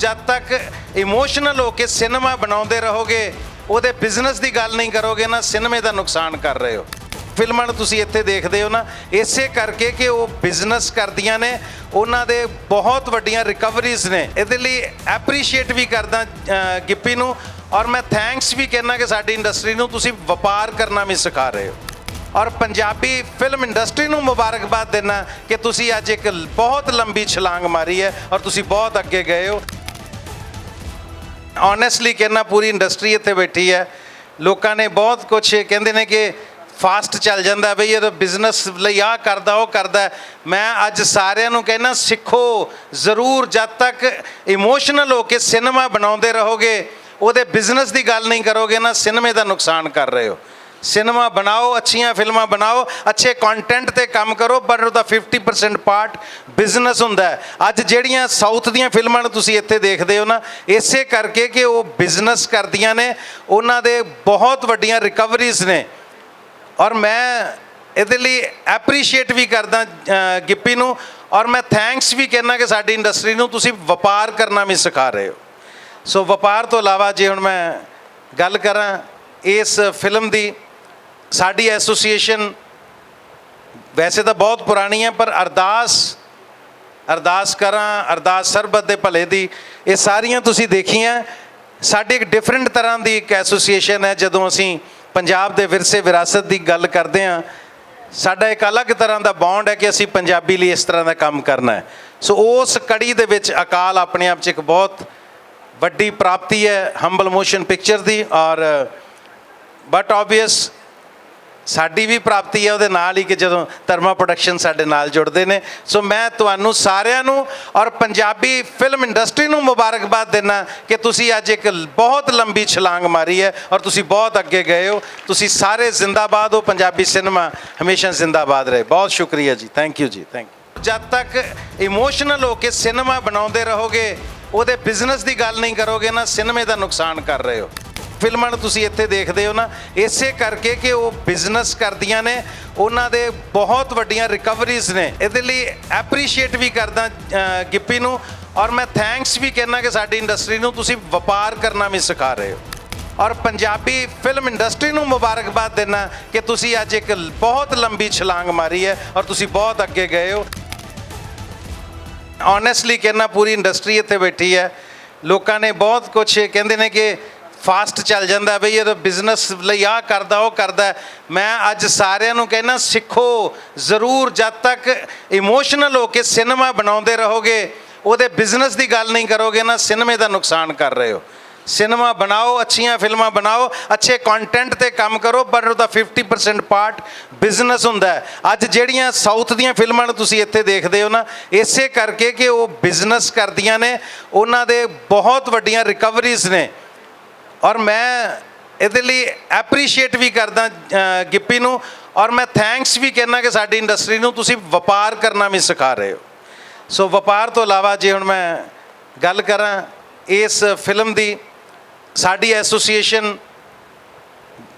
ਜਦ ਤੱਕ ਇਮੋਸ਼ਨਲ ਹੋ ਕੇ ਸਿਨੇਮਾ ਬਣਾਉਂਦੇ ਰਹੋਗੇ, ਉਹਦੇ ਬਿਜ਼ਨਸ ਦੀ ਗੱਲ ਨਹੀਂ ਕਰੋਗੇ ਨਾ ਸਿਨੇਮੇ ਦਾ ਨੁਕਸਾਨ ਕਰ ਰਹੇ ਹੋ। ਫਿਲਮਾਂ ਨੂੰ ਤੁਸੀਂ ਇੱਥੇ ਦੇਖਦੇ ਹੋ ਨਾ, ਇਸੇ ਕਰਕੇ ਕਿ ਉਹ ਬਿਜ਼ਨਸ ਕਰਦੀਆਂ ਨੇ, ਉਹਨਾਂ ਦੇ ਬਹੁਤ ਵੱਡੀਆਂ ਰਿਕਵਰੀਜ਼ ਨੇ। ਇਹਦੇ ਲਈ ਐਪਰੀਸ਼ੀਏਟ ਵੀ ਕਰਦਾ ਗਿੱਪੀ ਨੂੰ, ਔਰ ਮੈਂ ਥੈਂਕਸ ਵੀ ਕਹਿਣਾ ਕਿ ਸਾਡੀ ਇੰਡਸਟਰੀ ਨੂੰ ਤੁਸੀਂ ਵਪਾਰ ਕਰਨਾ ਵੀ ਸਿਖਾ ਰਹੇ ਹੋ। ਔਰ ਪੰਜਾਬੀ ਫਿਲਮ ਇੰਡਸਟਰੀ ਨੂੰ ਮੁਬਾਰਕਬਾਦ ਦੇਣਾ ਕਿ ਤੁਸੀਂ ਅੱਜ ਇੱਕ ਬਹੁਤ ਲੰਬੀ ਛਲਾਂਗ ਮਾਰੀ ਹੈ, ਔਰ ਤੁਸੀਂ ਬਹੁਤ ਅੱਗੇ ਗਏ ਹੋ। ਓਨੈਸਟਲੀ ਕਹਿਣਾ ਪੂਰੀ ਇੰਡਸਟਰੀ ਇੱਥੇ ਬੈਠੀ ਹੈ। ਲੋਕਾਂ ਨੇ ਬਹੁਤ ਕੁਝ ਕਹਿੰਦੇ ਨੇ ਕਿ ਫਾਸਟ ਚੱਲ ਜਾਂਦਾ ਬਈ ਇਹ ਬਿਜ਼ਨਸ ਲਈ ਆ ਕਰਦਾ, ਉਹ ਕਰਦਾ ਮੈਂ ਅੱਜ ਸਾਰਿਆਂ ਨੂੰ ਕਹਿਣਾ ਸਿੱਖੋ, ਜ਼ਰੂਰ ਜਦ ਤੱਕ ਇਮੋਸ਼ਨਲ ਹੋ ਕੇ ਸਿਨੇਮਾ ਬਣਾਉਂਦੇ ਰਹੋਗੇ, ਉਹਦੇ ਬਿਜ਼ਨਸ ਦੀ ਗੱਲ ਨਹੀਂ ਕਰੋਗੇ ਨਾ ਸਿਨੇਮੇ ਦਾ ਨੁਕਸਾਨ ਕਰ ਰਹੇ ਹੋ। ਸਿਨੇਮਾ ਬਣਾਓ, ਅੱਛੀਆਂ ਫਿਲਮਾਂ ਬਣਾਓ, ਅੱਛੇ ਕੰਟੈਂਟ ਤੇ ਕੰਮ ਕਰੋ, ਪਰ ਉਹਦਾ 50% ਪਾਰਟ ਬਿਜ਼ਨਸ ਹੁੰਦਾ ਅੱਜ ਜਿਹੜੀਆਂ ਸਾਊਥ ਦੀਆਂ ਫਿਲਮਾਂ ਨੂੰ ਤੁਸੀਂ ਇੱਥੇ ਦੇਖਦੇ ਹੋ ਨਾ, ਇਸੇ ਕਰਕੇ ਕਿ ਉਹ ਬਿਜ਼ਨਸ ਕਰਦੀਆਂ ਨੇ, ਉਹਨਾਂ ਦੇ ਬਹੁਤ ਵੱਡੀਆਂ ਰਿਕਵਰੀਜ਼ ਨੇ। ਔਰ ਮੈਂ ਇਹਦੇ ਲਈ ਐਪਰੀਸ਼ੀਏਟ ਵੀ ਕਰਦਾ ਗਿੱਪੀ ਨੂੰ, ਔਰ ਮੈਂ ਥੈਂਕਸ ਵੀ ਕਹਿਣਾ ਕਿ ਸਾਡੀ ਇੰਡਸਟਰੀ ਨੂੰ ਤੁਸੀਂ ਵਪਾਰ ਕਰਨਾ ਵੀ ਸਿਖਾ ਰਹੇ ਹੋ। ਸੋ ਵਪਾਰ ਤੋਂ ਇਲਾਵਾ ਜੇ ਹੁਣ ਮੈਂ ਗੱਲ ਕਰਾਂ ਇਸ ਫਿਲਮ ਦੀ ਸਾਡੀ ਐਸੋਸੀਏਸ਼ਨ ਵੈਸੇ ਤਾਂ ਬਹੁਤ ਪੁਰਾਣੀ ਹੈ, ਪਰ ਅਰਦਾਸ ਅਰਦਾਸ ਕਰਾਂ, ਅਰਦਾਸ ਸਰਬਤ ਦੇ ਭਲੇ ਦੀ, ਇਹ ਸਾਰੀਆਂ ਤੁਸੀਂ ਦੇਖੀਆਂ। ਸਾਡੀ ਇੱਕ ਡਿਫਰੈਂਟ ਤਰ੍ਹਾਂ ਦੀ ਇੱਕ ਐਸੋਸੀਏਸ਼ਨ ਹੈ, ਜਦੋਂ ਅਸੀਂ ਪੰਜਾਬ ਦੇ ਵਿਰਸੇ ਵਿਰਾਸਤ ਦੀ ਗੱਲ ਕਰਦੇ ਹਾਂ। ਸਾਡਾ ਇੱਕ ਅਲੱਗ ਤਰ੍ਹਾਂ ਦਾ ਬੌਂਡ ਹੈ ਕਿ ਅਸੀਂ ਪੰਜਾਬੀ ਲਈ ਇਸ ਤਰ੍ਹਾਂ ਦਾ ਕੰਮ ਕਰਨਾ ਹੈ। ਸੋ ਉਸ ਕੜੀ ਦੇ ਵਿੱਚ ਅਕਾਲ ਆਪਣੇ ਆਪ 'ਚ ਇੱਕ ਬਹੁਤ ਵੱਡੀ ਪ੍ਰਾਪਤੀ ਹੈ ਹੰਬਲ ਮੋਸ਼ਨ ਪਿਕਚਰ ਦੀ, ਔਰ ਬਟ ਆਬਵੀਅਸ ਸਾਡੀ ਵੀ ਪ੍ਰਾਪਤੀ ਹੈ ਉਹਦੇ ਨਾਲ ਹੀ ਕਿ ਜਦੋਂ ਧਰਮਾ ਪ੍ਰੋਡਕਸ਼ਨ ਸਾਡੇ ਨਾਲ ਜੁੜਦੇ ਨੇ। ਸੋ ਮੈਂ ਤੁਹਾਨੂੰ ਸਾਰਿਆਂ ਨੂੰ ਔਰ ਪੰਜਾਬੀ ਫਿਲਮ ਇੰਡਸਟਰੀ ਨੂੰ ਮੁਬਾਰਕਬਾਦ ਦੇਣਾ ਕਿ ਤੁਸੀਂ ਅੱਜ ਇੱਕ ਬਹੁਤ ਲੰਬੀ ਛਲਾਂਗ ਮਾਰੀ ਹੈ ਔਰ ਤੁਸੀਂ ਬਹੁਤ ਅੱਗੇ ਗਏ ਹੋ। ਤੁਸੀਂ ਸਾਰੇ ਜ਼ਿੰਦਾਬਾਦ ਹੋ, ਪੰਜਾਬੀ ਸਿਨੇਮਾ ਹਮੇਸ਼ਾ ਜ਼ਿੰਦਾਬਾਦ ਰਹੇ। ਬਹੁਤ ਸ਼ੁਕਰੀਆ ਜੀ। ਥੈਂਕ ਯੂ ਜੀ ਥੈਂਕ ਯੂ ਜਦ ਤੱਕ ਇਮੋਸ਼ਨਲ ਹੋ ਕੇ ਸਿਨੇਮਾ ਬਣਾਉਂਦੇ ਰਹੋਗੇ, ਉਹਦੇ ਬਿਜ਼ਨਸ ਦੀ ਗੱਲ ਨਹੀਂ ਕਰੋਗੇ ਨਾ ਸਿਨੇਮੇ ਦਾ ਨੁਕਸਾਨ ਕਰ ਰਹੇ ਹੋ। ਫਿਲਮਾਂ ਨੂੰ ਤੁਸੀਂ ਇੱਥੇ ਦੇਖਦੇ ਹੋ ਨਾ, ਇਸੇ ਕਰਕੇ ਕਿ ਉਹ ਬਿਜ਼ਨਸ ਕਰਦੀਆਂ ਨੇ, ਉਹਨਾਂ ਦੇ ਬਹੁਤ ਵੱਡੀਆਂ ਰਿਕਵਰੀਜ਼ ਨੇ। ਇਹਦੇ ਲਈ ਐਪਰੀਸ਼ੀਏਟ ਵੀ ਕਰਦਾ ਗਿੱਪੀ ਨੂੰ, ਔਰ ਮੈਂ ਥੈਂਕਸ ਵੀ ਕਹਿਣਾ ਕਿ ਸਾਡੀ ਇੰਡਸਟਰੀ ਨੂੰ ਤੁਸੀਂ ਵਪਾਰ ਕਰਨਾ ਵੀ ਸਿਖਾ ਰਹੇ ਹੋ। ਔਰ ਪੰਜਾਬੀ ਫਿਲਮ ਇੰਡਸਟਰੀ ਨੂੰ ਮੁਬਾਰਕਬਾਦ ਦੇਣਾ ਕਿ ਤੁਸੀਂ ਅੱਜ ਇੱਕ ਬਹੁਤ ਲੰਬੀ ਛਲਾਂਗ ਮਾਰੀ ਹੈ, ਔਰ ਤੁਸੀਂ ਬਹੁਤ ਅੱਗੇ ਗਏ ਹੋ। ਓਨੈਸਟਲੀ ਕਹਿਣਾ ਪੂਰੀ ਇੰਡਸਟਰੀ ਇੱਥੇ ਬੈਠੀ ਹੈ। ਲੋਕਾਂ ਨੇ ਬਹੁਤ ਕੁਝ ਕਹਿੰਦੇ ਨੇ ਕਿ ਫਾਸਟ ਚੱਲ ਜਾਂਦਾ ਬਈ, ਇਹ ਬਿਜ਼ਨਸ ਲਈ ਆ ਕਰਦਾ, ਉਹ ਕਰਦਾ। ਮੈਂ ਅੱਜ ਸਾਰਿਆਂ ਨੂੰ ਕਹਿਣਾ ਸਿੱਖੋ, ਜ਼ਰੂਰ ਜਦ ਤੱਕ ਇਮੋਸ਼ਨਲ ਹੋ ਕੇ ਸਿਨੇਮਾ ਬਣਾਉਂਦੇ ਰਹੋਗੇ, ਉਹਦੇ ਬਿਜ਼ਨਸ ਦੀ ਗੱਲ ਨਹੀਂ ਕਰੋਗੇ ਨਾ ਸਿਨੇਮੇ ਦਾ ਨੁਕਸਾਨ ਕਰ ਰਹੇ ਹੋ। ਸਿਨੇਮਾ ਬਣਾਓ, ਅੱਛੀਆਂ ਫਿਲਮਾਂ ਬਣਾਓ, ਅੱਛੇ ਕੰਟੈਂਟ ਤੇ ਕੰਮ ਕਰੋ ਪਰ ਉਹਦਾ 50% ਪਾਰਟ ਬਿਜ਼ਨਸ ਹੁੰਦਾ ਅੱਜ ਜਿਹੜੀਆਂ ਸਾਊਥ ਦੀਆਂ ਫਿਲਮਾਂ ਨੂੰ ਤੁਸੀਂ ਇੱਥੇ ਦੇਖਦੇ ਹੋ ਨਾ, ਇਸੇ ਕਰਕੇ ਕਿ ਉਹ ਬਿਜ਼ਨਸ ਕਰਦੀਆਂ ਨੇ, ਉਹਨਾਂ ਦੇ ਬਹੁਤ ਵੱਡੀਆਂ ਰਿਕਵਰੀਜ਼ ਨੇ। ਔਰ ਮੈਂ ਇਹਦੇ ਲਈ ਐਪਰੀਸ਼ੀਏਟ ਵੀ ਕਰਦਾ ਗਿੱਪੀ ਨੂੰ। ਔਰ ਮੈਂ ਥੈਂਕਸ ਵੀ ਕਹਿਣਾ ਕਿ ਸਾਡੀ ਇੰਡਸਟਰੀ ਨੂੰ ਤੁਸੀਂ ਵਪਾਰ ਕਰਨਾ ਵੀ ਸਿਖਾ ਰਹੇ ਹੋ। ਸੋ ਵਪਾਰ ਤੋਂ ਇਲਾਵਾ ਜੇ ਹੁਣ ਮੈਂ ਗੱਲ ਕਰਾਂ ਇਸ ਫਿਲਮ ਦੀ, ਸਾਡੀ ਐਸੋਸੀਏਸ਼ਨ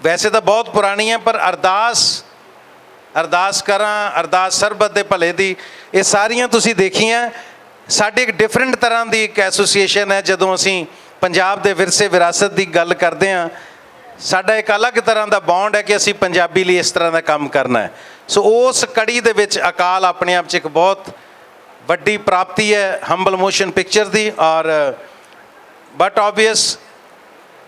ਵੈਸੇ ਤਾਂ ਬਹੁਤ ਪੁਰਾਣੀ ਹੈ, ਪਰ ਅਰਦਾਸ ਅਰਦਾਸ ਕਰਾਂ, ਅਰਦਾਸ ਸਰਬਤ ਦੇ ਭਲੇ ਦੀ, ਇਹ ਸਾਰੀਆਂ ਤੁਸੀਂ ਦੇਖੀਆਂ। ਸਾਡੀ ਇੱਕ ਡਿਫਰੈਂਟ ਤਰ੍ਹਾਂ ਦੀ ਇੱਕ ਐਸੋਸੀਏਸ਼ਨ ਹੈ, ਜਦੋਂ ਅਸੀਂ ਪੰਜਾਬ ਦੇ ਵਿਰਸੇ ਵਿਰਾਸਤ ਦੀ ਗੱਲ ਕਰਦੇ ਹਾਂ, ਸਾਡਾ ਇੱਕ ਅਲੱਗ ਤਰ੍ਹਾਂ ਦਾ ਬੌਂਡ ਹੈ ਕਿ ਅਸੀਂ ਪੰਜਾਬੀ ਲਈ ਇਸ ਤਰ੍ਹਾਂ ਦਾ ਕੰਮ ਕਰਨਾ ਹੈ। ਸੋ ਉਸ ਕੜੀ ਦੇ ਵਿੱਚ ਅਕਾਲ ਆਪਣੇ ਆਪ 'ਚ ਇੱਕ ਬਹੁਤ ਵੱਡੀ ਪ੍ਰਾਪਤੀ ਹੈ ਹੰਬਲ ਮੋਸ਼ਨ ਪਿਕਚਰ ਦੀ ਔਰ ਬਟ ਆਬਵੀਅਸ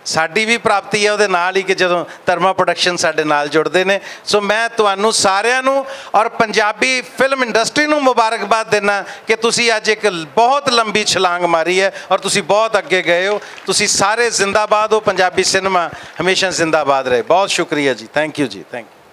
ਸਾਡੀ ਵੀ ਪ੍ਰਾਪਤੀ ਹੈ ਉਹਦੇ ਨਾਲ ਹੀ ਕਿ ਜਦੋਂ ਧਰਮਾ ਪ੍ਰੋਡਕਸ਼ਨ ਸਾਡੇ ਨਾਲ ਜੁੜਦੇ ਨੇ। ਸੋ ਮੈਂ ਤੁਹਾਨੂੰ ਸਾਰਿਆਂ ਨੂੰ ਔਰ ਪੰਜਾਬੀ ਫਿਲਮ ਇੰਡਸਟਰੀ ਨੂੰ ਮੁਬਾਰਕਬਾਦ ਦੇਣਾ ਕਿ ਤੁਸੀਂ ਅੱਜ ਇੱਕ ਬਹੁਤ ਲੰਬੀ ਛਲਾਂਗ ਮਾਰੀ ਹੈ ਔਰ ਤੁਸੀਂ ਬਹੁਤ ਅੱਗੇ ਗਏ ਹੋ। ਤੁਸੀਂ ਸਾਰੇ ਜ਼ਿੰਦਾਬਾਦ ਹੋ, ਪੰਜਾਬੀ ਸਿਨੇਮਾ ਹਮੇਸ਼ਾ ਜ਼ਿੰਦਾਬਾਦ ਰਹੇ। ਬਹੁਤ ਸ਼ੁਕਰੀਆ ਜੀ। ਥੈਂਕ ਯੂ ਜੀ ਥੈਂਕ ਯੂ